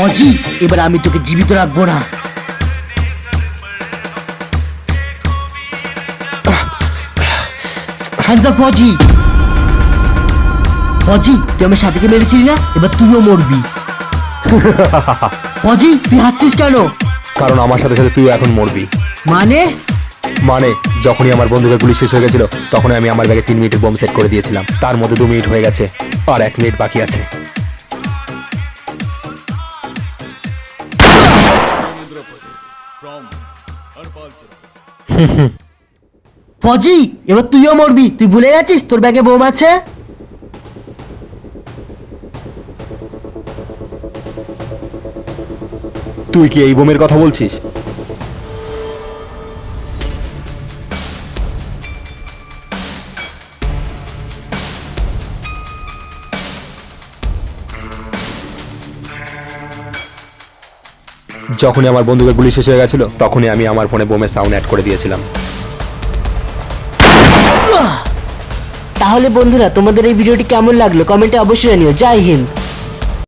Fuzzy এবার আমি তোকে জীবিত রাখব না। Hands fuzzy. ফজি তুই আমার সাথীকে মেরেছিলি না? এবার তুইও মরবি। ফজি তুই হাসছিস কেন? কারণ আমার সাথে সাথে তুই এখন মরবি। মানে? মানে যখনই আমার বন্ধুদের গুলি শেষ হয়ে গেছিল তখনই আমি আমার ব্যাগে তিন মিনিটের বোম সেট করে দিয়েছিলাম। তার মধ্যে দু মিনিট হয়ে গেছে আর এক মিনিট বাকি আছে। ফজি এবার তুইও মরবি। তুই ভুলে গেছিস তোর ব্যাগে বোম আছে? তুই কি এই বোমের কথা বলছিস? যখনই আমার বন্ধুদের গুলি শেষ হয়ে গেছিল, তখনই আমি আমার ফোনে বোমে সাউন্ড অ্যাড করে দিয়েছিলাম। তাহলে বন্ধুরা, তোমাদের এই ভিডিওটি কেমন লাগল? কমেন্টে অবশ্যই জানিও। জয় হিন্দ!